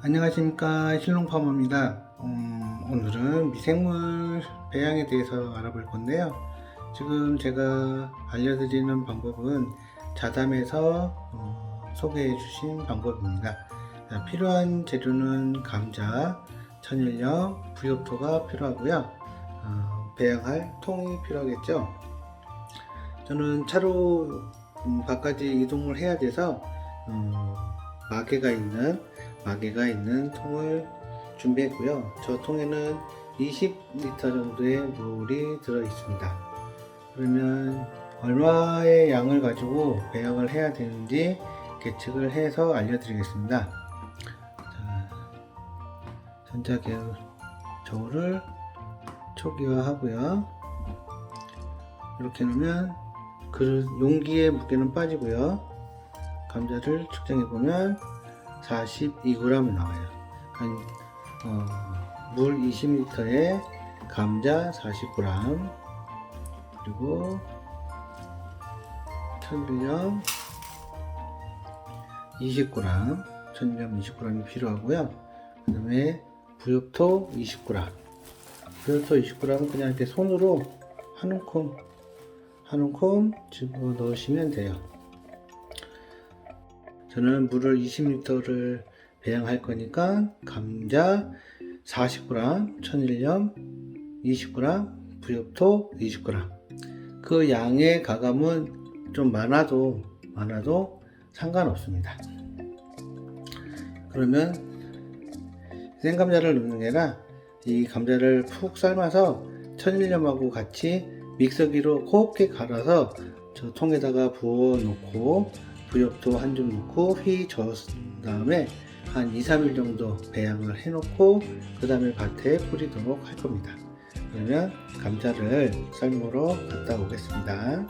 안녕하십니까 실롱파머입니다. 음, 오늘은 미생물 배양에 대해서 알아볼 건데요. 지금 제가 알려드리는 방법은 자담에서 어, 소개해 주신 방법입니다. 자, 필요한 재료는 감자, 천일염, 부엽토가 필요하고요. 어, 배양할 통이 필요하겠죠. 저는 차로 음, 밖까지 이동을 해야 돼서 어, 마개가 있는 마개가 있는 통을 준비했고요. 저 통에는 20리터 정도의 물이 들어 있습니다. 그러면 얼마의 양을 가지고 배양을 해야 되는지 계측을 해서 알려드리겠습니다. 자, 전자계열 저울을 초기화하고요. 이렇게 놓으면 그 용기의 무게는 빠지고요. 감자를 측정해 보면 42g 나와요. 한, 어, 물 20리터에 감자 40g 그리고 천일염 20g 천일염 20g이 필요하고요. 그 다음에 부엽토 20g 부엽토 20g은 그냥 이렇게 손으로 한 움큼 한 움큼 집어 넣으시면 돼요. 저는 물을 20리터를 배양할 거니까 감자 40g, 천일염 20g, 부엽토 20g. 그 양의 가감은 좀 많아도 많아도 상관없습니다. 그러면 생감자를 넣는 게 아니라 이 감자를 푹 삶아서 천일염하고 같이 믹서기로 곱게 갈아서 저 통에다가 부어 놓고 부엽도 한 줌 넣고 휘 저은 다음에 한 2, 3일 정도 배양을 해 놓고 그 다음에 밭에 뿌리도록 할 겁니다. 그러면 감자를 삶으러 갔다 오겠습니다.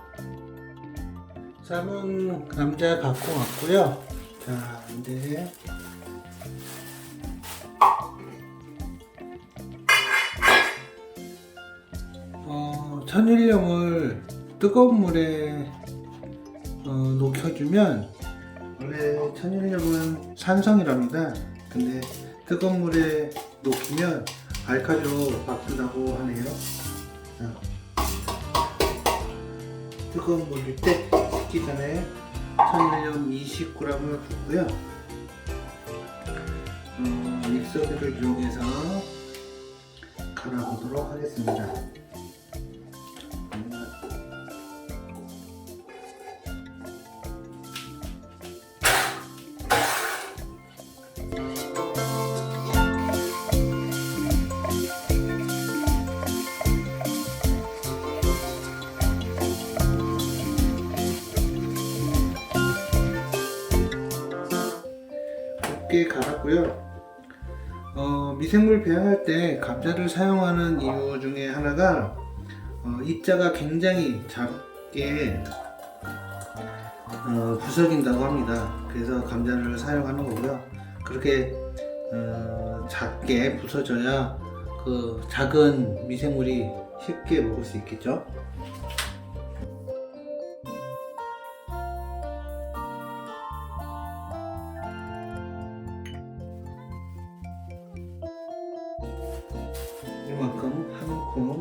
삶은 감자 갖고 왔고요. 자, 이제 어, 천일염을 뜨거운 물에 어, 녹여주면 원래 천일염은 산성이랍니다. 근데 뜨거운 물에 녹이면 알칼리로 바꾼다고 하네요. 자, 뜨거운 물일 때 식기 전에 천일염 20g을 붓고요. 어, 믹서기를 이용해서 갈아보도록 하겠습니다. 미생물 배양할 때 감자를 사용하는 이유 중에 하나가 어, 입자가 굉장히 작게 어, 부서진다고 합니다. 그래서 감자를 사용하는 거고요. 그렇게 어, 작게 부서져야 그 작은 미생물이 쉽게 먹을 수 있겠죠. 이만큼 한 움큼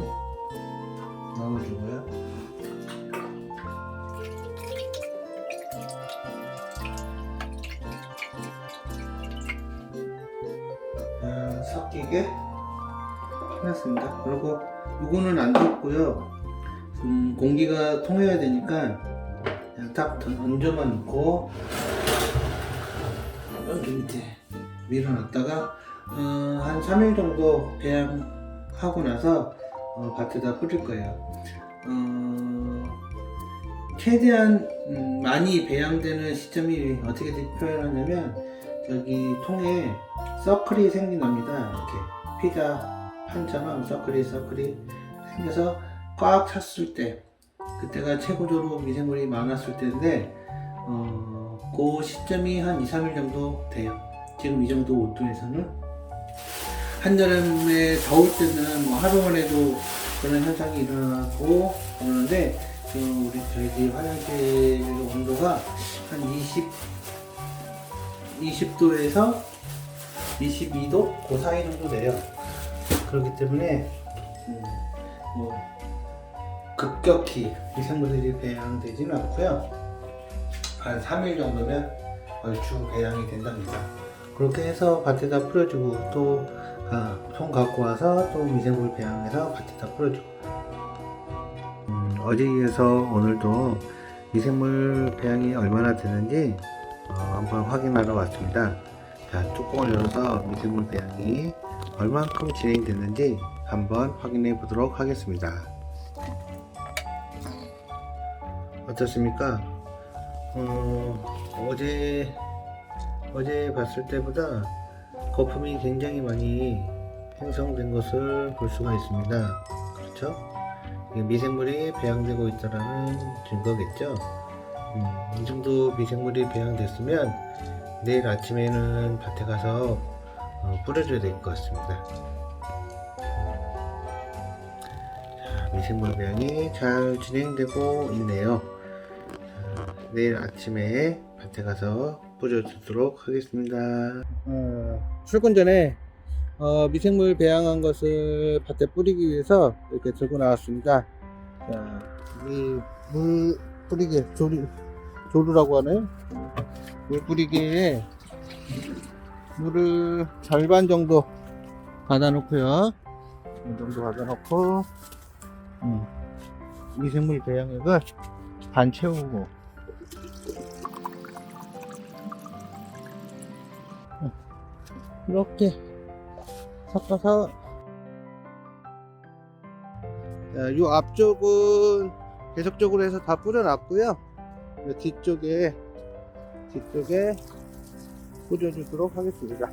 넣어주고요. 자, 섞이게 해놨습니다. 그리고 이거는 안 덮고요. 좀 공기가 통해야 되니까 그냥 딱 얹어만 놓고 여기 밑에 밀어놨다가 어, 한 3일 정도 배양 하고 나서 어, 밭에다 뿌릴 거예요. 어, 최대한 음, 많이 배양되는 시점이 어떻게 표현하냐면 여기 통에 서클이 생긴답니다. 이렇게 피자 판처럼 서클이 서클이 생겨서 꽉 찼을 때 그때가 최고조로 미생물이 많았을 때인데 어, 그 시점이 한 2, 3일 정도 돼요. 지금 이 정도 온도에서는 한여름에 더울 때는 뭐 하루 만에도 그런 현상이 일어나고 그러는데 지금 우리 저희 집 화장실 온도가 한 20, 20도에서 22도 그 사이 정도 돼요. 그렇기 때문에 음, 뭐 급격히 미생물들이 배양되지는 않고요. 한 3일 정도면 얼추 배양이 된답니다. 그렇게 해서 밭에다 뿌려주고 또 아, 통 갖고 와서 또 미생물 배양해서 밭에다 뿌려주고 음, 어제 이어서 오늘도 미생물 배양이 얼마나 되는지 어, 한번 확인하러 왔습니다. 자, 뚜껑을 열어서 미생물 배양이 얼만큼 진행됐는지 한번 확인해 보도록 하겠습니다. 어떻습니까? 어, 어제 어제 봤을 때보다 거품이 굉장히 많이 생성된 것을 볼 수가 있습니다. 그렇죠? 미생물이 배양되고 있다는 증거겠죠. 음, 이 정도 미생물이 배양됐으면 내일 아침에는 밭에 가서 어, 뿌려줘야 될 것 같습니다. 자, 미생물 배양이 잘 진행되고 있네요. 자, 내일 아침에 밭에 가서 뿌려주도록 하겠습니다. 어, 출근 전에 어, 미생물 배양한 것을 밭에 뿌리기 위해서 이렇게 들고 나왔습니다. 자, 이물 뿌리개 조리 조루라고 하나요? 물 뿌리개에 물을 절반 정도 받아놓고요. 이 정도 받아놓고 음, 미생물 배양액을 반 채우고 이렇게 섞어서 자, 요 앞쪽은 계속적으로 해서 다 뿌려놨고요. 요 뒤쪽에 뒤쪽에 뿌려주도록 하겠습니다.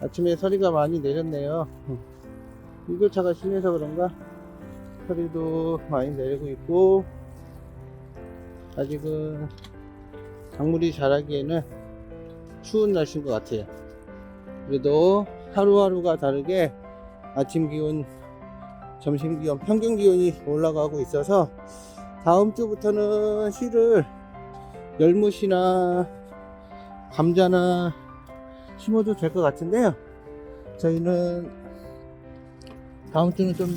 아침에 서리가 많이 내렸네요. 일교차가 심해서 그런가 서리도 많이 내리고 있고 아직은 작물이 자라기에는 추운 날씨인 것 같아요. 그래도 하루하루가 다르게 아침 기온, 점심 기온, 평균 기온이 올라가고 있어서 다음 주부터는 씨를 열무시나 감자나 심어도 될 것 같은데요. 저희는 다음 주는 좀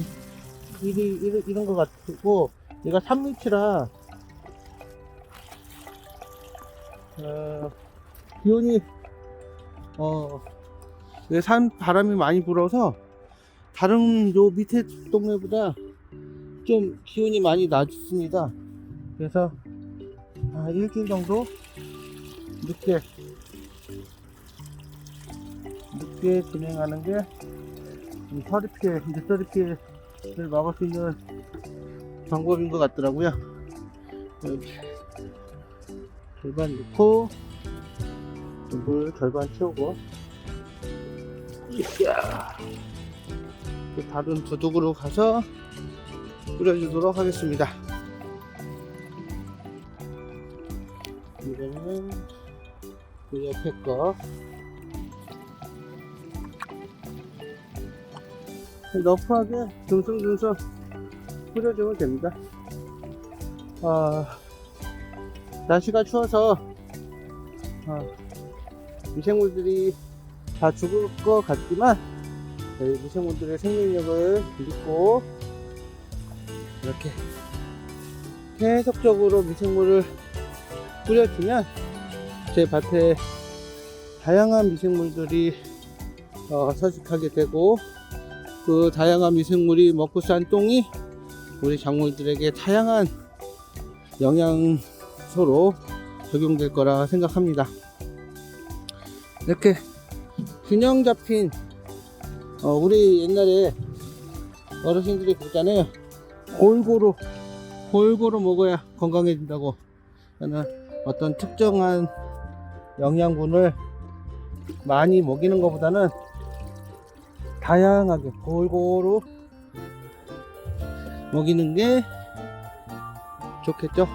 일이 이런, 것 같고 얘가 산밑이라 어, 기온이 어, 왜산 바람이 많이 불어서 다른 요 밑에 동네보다 좀 기온이 많이 낮습니다. 그래서 아, 일주일 정도 늦게 늦게 진행하는 게이 서리 피해, 이제 서리 피해를 막을 수 있는 방법인 것 같더라고요. 여기 절반 넣고 물 절반 채우고 이야 또 다른 두둑으로 가서 뿌려주도록 하겠습니다. 이거는 그 옆에 거 너프하게 둥숭둥숭 뿌려주면 됩니다. 아, 날씨가 추워서 아, 미생물들이 다 죽을 것 같지만 저희 미생물들의 생명력을 믿고 이렇게 계속적으로 미생물을 뿌려주면 제 밭에 다양한 미생물들이 어, 서식하게 되고 그 다양한 미생물이 먹고 싼 똥이 우리 작물들에게 다양한 영양소로 적용될 거라 생각합니다. 이렇게 균형 잡힌 어, 우리 옛날에 어르신들이 그러잖아요. 골고루 골고루 먹어야 건강해진다고. 저는 어떤 특정한 영양분을 많이 먹이는 것보다는 다양하게 골고루 먹이는 게 좋겠죠.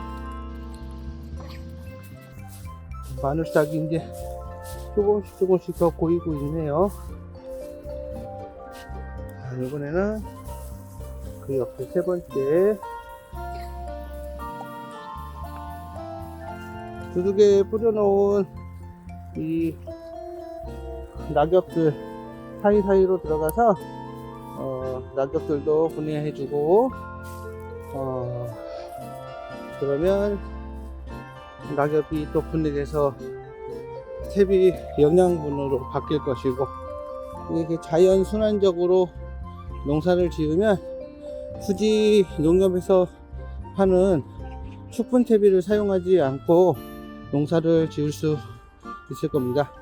마늘 싹이 이제 조금씩 조금씩 더 보이고 있네요. 자, 이번에는 그 옆에 세 번째 두둑에 뿌려놓은 이 낙엽들 사이사이로 들어가서 어, 낙엽들도 분해해주고 어, 그러면 낙엽이 또 분해돼서 탭이 영양분으로 바뀔 것이고 이게 자연 순환적으로 농사를 지으면 굳이 농협에서 하는 축분 퇴비를 사용하지 않고 농사를 지을 수 있을 겁니다.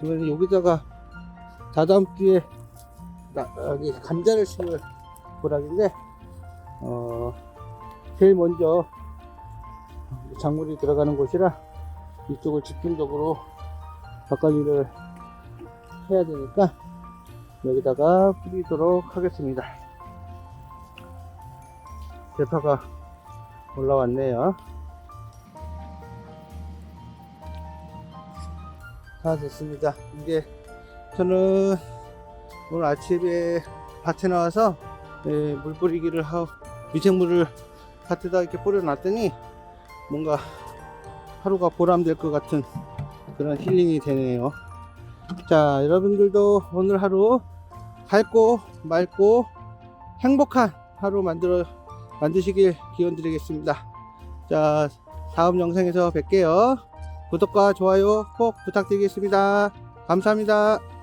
그러면 여기다가 다다음 주에 나, 여기 감자를 심을 보락인데 어 제일 먼저 작물이 들어가는 곳이라 이쪽을 집중적으로 밭관리를 해야 되니까 여기다가 뿌리도록 하겠습니다. 대파가 올라왔네요. 다 됐습니다. 이제 저는 오늘 아침에 밭에 나와서 예, 물 뿌리기를 하고 미생물을 밭에다 이렇게 뿌려놨더니 뭔가 하루가 보람될 것 같은 그런 힐링이 되네요. 자, 여러분들도 오늘 하루 밝고 맑고 행복한 하루 만들어 만드시길 기원 드리겠습니다. 자, 다음 영상에서 뵐게요. 구독과 좋아요 꼭 부탁드리겠습니다. 감사합니다.